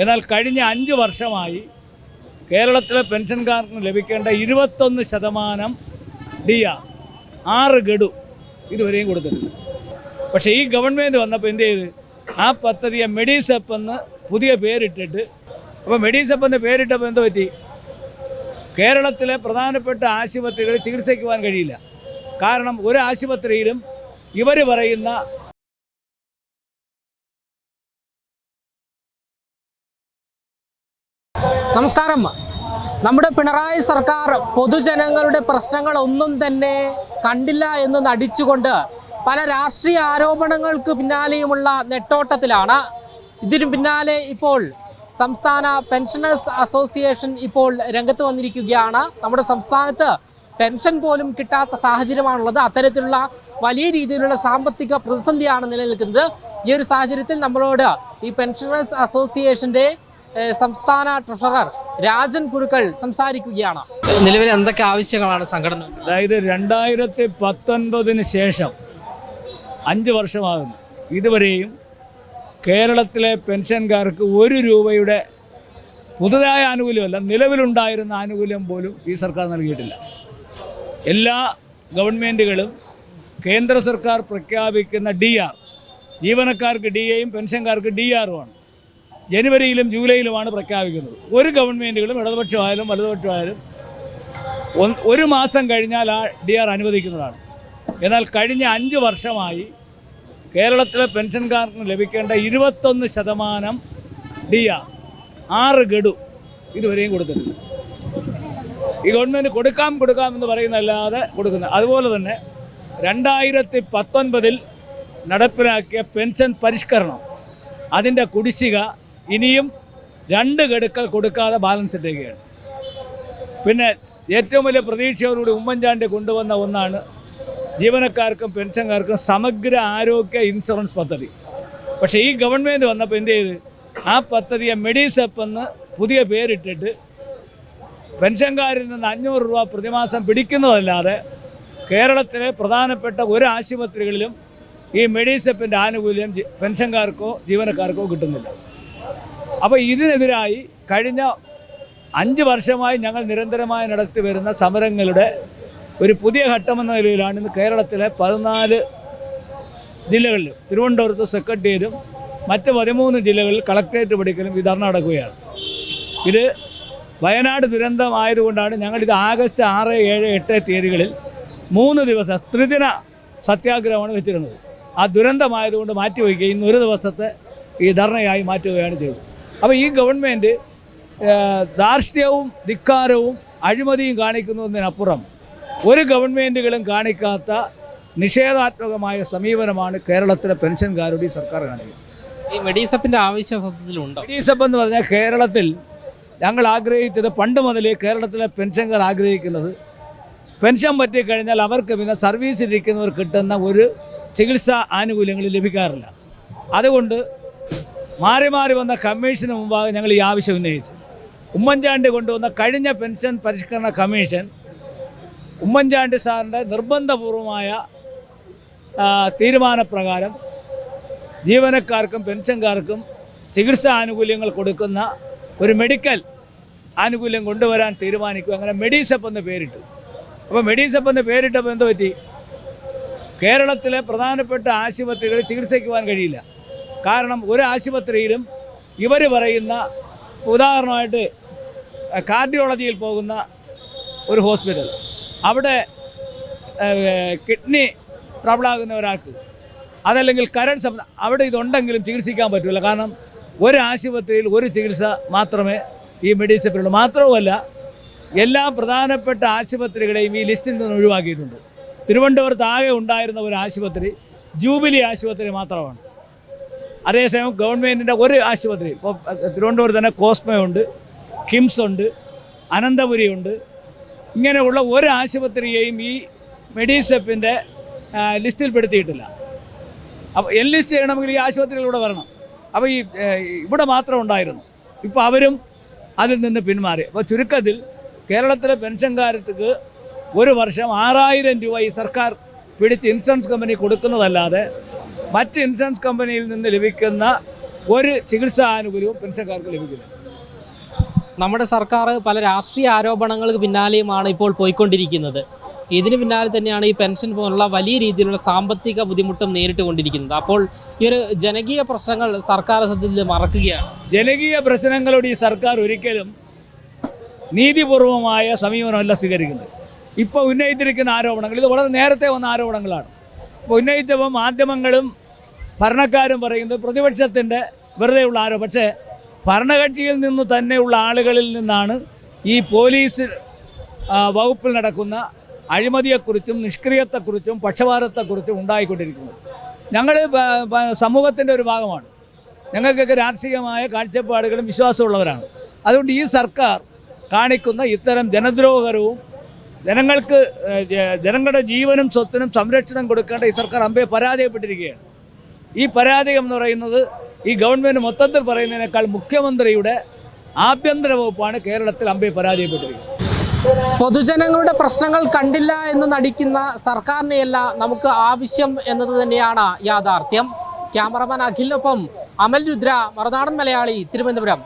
എന്നാൽ കഴിഞ്ഞ അഞ്ച് വർഷമായി കേരളത്തിലെ പെൻഷൻകാർക്ക് ലഭിക്കേണ്ട ഇരുപത്തൊന്ന് ശതമാനം ഡി ആർ ആറ് ഗഡു ഇതുവരെയും കൊടുത്തിട്ടില്ല പക്ഷേ ഈ ഗവൺമെന്റ് വന്നപ്പോൾ എന്ത് ചെയ്ത്? ആ പദ്ധതിയെ മെഡിസെപ്പ് എന്ന് പുതിയ പേരിട്ടിട്ട് അപ്പോൾ മെഡിസെപ്പ് എന്ന് പേരിട്ടപ്പോൾ എന്ത് പറ്റി? കേരളത്തിലെ പ്രധാനപ്പെട്ട ആശുപത്രികളിൽ ചികിത്സിക്കുവാൻ കഴിയില്ല. കാരണം ഒരു ആശുപത്രിയിലും ഇവർ പറയുന്ന നമസ്കാരം. നമ്മുടെ പിണറായി സർക്കാർ പൊതുജനങ്ങളുടെ പ്രശ്നങ്ങൾ ഒന്നും തന്നെ കണ്ടില്ല എന്ന് നടിച്ചുകൊണ്ട് പല രാഷ്ട്രീയ ആരോപണങ്ങൾക്ക് പിന്നാലെയുമുള്ള നെട്ടോട്ടത്തിലാണ്. ഇതിനു പിന്നാലെ ഇപ്പോൾ സംസ്ഥാന പെൻഷനേഴ്സ് അസോസിയേഷൻ ഇപ്പോൾ രംഗത്ത് വന്നിരിക്കുകയാണ്. നമ്മുടെ സംസ്ഥാനത്ത് പെൻഷൻ പോലും കിട്ടാത്ത സാഹചര്യമാണുള്ളത്. അത്തരത്തിലുള്ള വലിയ രീതിയിലുള്ള സാമ്പത്തിക പ്രതിസന്ധിയാണ് നിലനിൽക്കുന്നത്. ഈ ഒരു സാഹചര്യത്തിൽ നമ്മളോട് ഈ പെൻഷനേഴ്സ് അസോസിയേഷന്റെ സംസ്ഥാന ട്രഷറർ രാജൻ കുരുക്കൾ സംസാരിക്കുകയാണ്. നിലവിൽ എന്തൊക്കെ ആവശ്യങ്ങളാണ് സംഘടന? അതായത് രണ്ടായിരത്തി പത്തൊൻപതിന് ശേഷം അഞ്ച് വർഷമാകുന്നു. ഇതുവരെയും കേരളത്തിലെ പെൻഷൻകാർക്ക് ഒരു രൂപയുടെ പുതുതായ ആനുകൂല്യമല്ല നിലവിലുണ്ടായിരുന്ന ആനുകൂല്യം പോലും ഈ സർക്കാർ നൽകിയിട്ടില്ല. എല്ലാ ഗവൺമെന്റുകളും കേന്ദ്ര സർക്കാർ പ്രഖ്യാപിക്കുന്ന ഡി ആർ ജീവനക്കാർക്ക് ഡി എയും പെൻഷൻകാർക്ക് ഡി ആറുമാണ് ജനുവരിയിലും ജൂലൈയിലുമാണ് പ്രഖ്യാപിക്കുന്നത്. ഒരു ഗവൺമെന്റുകളും ഇടതുപക്ഷമായാലും വലതുപക്ഷമായാലും ഒരു മാസം കഴിഞ്ഞാൽ ആ ഡി ആർ അനുവദിക്കുന്നതാണ്. എന്നാൽ കഴിഞ്ഞ അഞ്ച് വർഷമായി കേരളത്തിലെ പെൻഷൻകാർക്ക് ലഭിക്കേണ്ട ഇരുപത്തൊന്ന് ശതമാനം ഡി ആർ ആറ് ഗഡു ഇതുവരെയും കൊടുത്തിട്ടില്ല. ഈ ഗവൺമെന്റ് കൊടുക്കാം കൊടുക്കാം എന്ന് പറയുന്നതല്ലാതെ കൊടുക്കുന്നത് അതുപോലെ തന്നെ രണ്ടായിരത്തി പത്തൊൻപതിൽ നടപ്പിലാക്കിയ പെൻഷൻ പരിഷ്കരണം അതിന്റെ കുടിശ്ശിക ഇനിയും രണ്ട് ഗഡുക്കൾ കൊടുക്കാതെ ബാലൻസ് ഇട്ടേക്കുകയാണ് പിന്നെ ഏറ്റവും വലിയ പ്രതീക്ഷയോടുകൂടി ഉമ്മൻചാണ്ടി കൊണ്ടുവന്ന ഒന്നാണ് ജീവനക്കാർക്കും പെൻഷൻകാർക്കും സമഗ്ര ആരോഗ്യ ഇൻഷുറൻസ് പദ്ധതി. പക്ഷേ ഈ ഗവൺമെന്റ് വന്നപ്പോൾ എന്ത് ചെയ്ത്? ആ പദ്ധതിയെ മെഡിസെപ്പ് എന്ന് പുതിയ പേരിട്ടിട്ട് പെൻഷൻകാരിൽ നിന്ന് അഞ്ഞൂറ് രൂപ പ്രതിമാസം പിടിക്കുന്നതല്ലാതെ കേരളത്തിലെ പ്രധാനപ്പെട്ട ഒരു ആശുപത്രികളിലും ഈ മെഡിസെപ്പിന്റെ ആനുകൂല്യം പെൻഷൻകാർക്കോ ജീവനക്കാർക്കോ കിട്ടുന്നില്ല. അപ്പോൾ ഇതിനെതിരായി കഴിഞ്ഞ അഞ്ച് വർഷമായി ഞങ്ങൾ നിരന്തരമായി നടത്തി വരുന്ന സമരങ്ങളുടെ ഒരു പുതിയ ഘട്ടമെന്ന നിലയിലാണ് ഇന്ന് കേരളത്തിലെ പതിനാല് ജില്ലകളിലും തിരുവനന്തപുരത്ത് സെക്രട്ടേറിയറ്റും മറ്റ് പതിമൂന്ന് ജില്ലകളിൽ കളക്ടറേറ്റ് പഠിക്കലും ഈ ധർണ നടക്കുകയാണ്. ഇത് വയനാട് ദുരന്തമായതുകൊണ്ടാണ് ഞങ്ങളിത് ആഗസ്റ്റ് ആറ് ഏഴ് എട്ട് തീയതികളിൽ മൂന്ന് ദിവസം ത്രിദിന സത്യാഗ്രഹമാണ് വെച്ചിരുന്നത്. ആ ദുരന്തമായതുകൊണ്ട് മാറ്റിവെക്കുകയും ഇന്ന് ഒരു ദിവസത്തെ ഈ ധർണയായി മാറ്റുകയാണ് ചെയ്തത്. അപ്പോൾ ഈ ഗവൺമെന്റ് ധാർഷ്ട്യവും ധിക്കാരവും അഴിമതിയും കാണിക്കുന്നതിനപ്പുറം ഒരു ഗവൺമെന്റുകളും കാണിക്കാത്ത നിഷേധാത്മകമായ സമീപനമാണ് കേരളത്തിലെ പെൻഷൻകാരുടെ സർക്കാർ കാണിക്കുന്നത്. ഈ മെഡീസപ്പിന്റെ ആവശ്യം സത്യത്തിലുണ്ടോ? മെഡീസപ്പ് എന്ന് പറഞ്ഞാൽ കേരളത്തിൽ ഞങ്ങൾ ആഗ്രഹിച്ചത് പണ്ട് മുതലേ കേരളത്തിലെ പെൻഷൻകാർ ആഗ്രഹിക്കുന്നത് പെൻഷൻ പറ്റിക്കഴിഞ്ഞാൽ അവർക്ക് പിന്നെ സർവീസിലിരിക്കുന്നവർ കിട്ടുന്ന ഒരു ചികിത്സാ ആനുകൂല്യങ്ങൾ ലഭിക്കാറില്ല. അതുകൊണ്ട് മാറി മാറി വന്ന കമ്മീഷന് മുമ്പാകെ ഞങ്ങൾ ഈ ആവശ്യം ഉന്നയിച്ചു. ഉമ്മൻചാണ്ടി കൊണ്ടുവന്ന കഴിഞ്ഞ പെൻഷൻ പരിഷ്കരണ കമ്മീഷൻ ഉമ്മൻചാണ്ടി സാറിന്റെ നിർബന്ധപൂർവമായ തീരുമാനപ്രകാരം ജീവനക്കാർക്കും പെൻഷൻകാർക്കും ചികിത്സാ ആനുകൂല്യങ്ങൾ കൊടുക്കുന്ന ഒരു മെഡിക്കൽ ആനുകൂല്യം കൊണ്ടുവരാൻ തീരുമാനിക്കും. അങ്ങനെ മെഡീസപ്പ് എന്ന് പേരിട്ടു. അപ്പോൾ മെഡീസപ്പ് എന്ന് പേരിട്ടപ്പോൾ എന്ത് പറ്റി കേരളത്തിലെ പ്രധാനപ്പെട്ട ആശുപത്രികളിൽ ചികിത്സിക്കുവാൻ കഴിയില്ല. കാരണം ഒരു ആശുപത്രിയിലും ഇവർ പറയുന്ന ഉദാഹരണമായിട്ട് കാർഡിയോളജിയിൽ പോകുന്ന ഒരു ഹോസ്പിറ്റൽ. അവിടെ കിഡ്നി ട്രബിളാകുന്ന ഒരാൾക്ക് അതല്ലെങ്കിൽ കരൾ സംബന്ധം അവിടെ ഇതുണ്ടെങ്കിലും ചികിത്സിക്കാൻ പറ്റില്ല കാരണം ഒരു ആശുപത്രിയിൽ ഒരു ചികിത്സ മാത്രമേ ഈ മെഡിസിപ്പിലുള്ളൂ മാത്രവുമല്ല എല്ലാ പ്രധാനപ്പെട്ട ആശുപത്രികളെയും ഈ ലിസ്റ്റിൽ നിന്ന് ഒഴിവാക്കിയിട്ടുണ്ട്. തിരുവനന്തപുരത്ത് ആകെ ഉണ്ടായിരുന്ന ഒരു ആശുപത്രി ജൂബിലി ആശുപത്രി മാത്രമാണ്. അതേസമയം ഗവൺമെന്റിന്റെ ഒരു ആശുപത്രി ഇപ്പോൾ തിരുവനന്തപുരത്ത് തന്നെ കോസ്മയുണ്ട് കിംസ് ഉണ്ട് അനന്തപുരി ഉണ്ട്. ഇങ്ങനെയുള്ള ഒരു ആശുപത്രിയെയും ഈ മെഡിസെപ്പിന്റെ ലിസ്റ്റിൽപ്പെടുത്തിയിട്ടില്ല അപ്പോൾ എൽ ലിസ്റ്റ് ചെയ്യണമെങ്കിൽ ഈ ആശുപത്രികളിലൂടെ വരണം. അപ്പോൾ ഈ ഇവിടെ മാത്രം ഉണ്ടായിരുന്നു. ഇപ്പോൾ അവരും അതിൽ നിന്ന് പിന്മാറി. അപ്പോൾ ചുരുക്കത്തിൽ കേരളത്തിലെ പെൻഷൻകാർക്ക് ഒരു വർഷം ആറായിരം രൂപ ഈ സർക്കാർ പിടിച്ച് ഇൻഷുറൻസ് കമ്പനി കൊടുക്കുന്നതല്ലാതെ മറ്റ് ഇൻഷുറൻസ് കമ്പനിയിൽ നിന്ന് ലഭിക്കുന്ന ഒരു ചികിത്സാ ആനുകൂല്യവും പെൻഷൻകാർക്ക് ലഭിക്കില്ല. നമ്മുടെ സർക്കാർ പല രാഷ്ട്രീയ ആരോപണങ്ങൾക്ക് പിന്നാലെയുമാണ് ഇപ്പോൾ പോയിക്കൊണ്ടിരിക്കുന്നത്. ഇതിന് പിന്നാലെ തന്നെയാണ് ഈ പെൻഷൻ പോലുള്ള വലിയ രീതിയിലുള്ള സാമ്പത്തിക ബുദ്ധിമുട്ടും നേരിട്ട് കൊണ്ടിരിക്കുന്നത്. അപ്പോൾ ഈ ഒരു ജനകീയ പ്രശ്നങ്ങൾ സർക്കാർ സത്യത്തിൽ മറക്കുകയാണ്. ജനകീയ പ്രശ്നങ്ങളോട് ഈ സർക്കാർ ഒരിക്കലും നീതിപൂർവമായ സമീപനമല്ല സ്വീകരിക്കുന്നത്. ഇപ്പോൾ ഉന്നയിച്ചിരിക്കുന്ന ആരോപണങ്ങൾ ഇത് വളരെ നേരത്തെ വന്ന ആരോപണങ്ങളാണ്. ഇപ്പോൾ ഉന്നയിച്ചപ്പോൾ മാധ്യമങ്ങളും ഭരണക്കാരും പറയുന്നത് പ്രതിപക്ഷത്തിന്റെ വെറുതെയുള്ള ആരോ പക്ഷേ ഭരണകക്ഷിയിൽ നിന്ന് തന്നെയുള്ള ആളുകളിൽ നിന്നാണ് ഈ പോലീസ് വകുപ്പിൽ നടക്കുന്ന അഴിമതിയെക്കുറിച്ചും നിഷ്ക്രിയത്തെക്കുറിച്ചും പക്ഷപാതത്തെക്കുറിച്ചും ഉണ്ടായിക്കൊണ്ടിരിക്കുന്നത്. ഞങ്ങൾ സമൂഹത്തിന്റെ ഒരു ഭാഗമാണ്. ഞങ്ങൾക്കൊക്കെ രാഷ്ട്രീയമായ കാഴ്ചപ്പാടുകളും വിശ്വാസമുള്ളവരാണ്. അതുകൊണ്ട് ഈ സർക്കാർ കാണിക്കുന്ന ഇത്തരം ജനദ്രോഹകരവും ജനങ്ങൾക്ക് ജനങ്ങളുടെ ജീവനും സ്വത്തിനും സംരക്ഷണം കൊടുക്കേണ്ട ഈ സർക്കാർ അമ്പയെ പരാജയപ്പെട്ടിരിക്കുകയാണ്. ഈ പരാതി എന്ന് പറയുന്നത് ഈ ഗവൺമെന്റ് മൊത്തത്തിൽ പറയുന്നതിനേക്കാൾ മുഖ്യമന്ത്രിയുടെ ആഭ്യന്തര വകുപ്പാണ് കേരളത്തിൽ അമ്പയെ പരാജയപ്പെട്ടിരിക്കുന്നത്. പൊതുജനങ്ങളുടെ പ്രശ്നങ്ങൾ കണ്ടില്ല എന്ന് നടിക്കുന്ന സർക്കാരിനെയല്ല നമുക്ക് ആവശ്യം എന്നത് തന്നെയാണ് യാഥാർത്ഥ്യം. ക്യാമറമാൻ അഖിലിനൊപ്പം അമൽ രുദ്ര മറുനാടൻ മലയാളി തിരുവനന്തപുരം.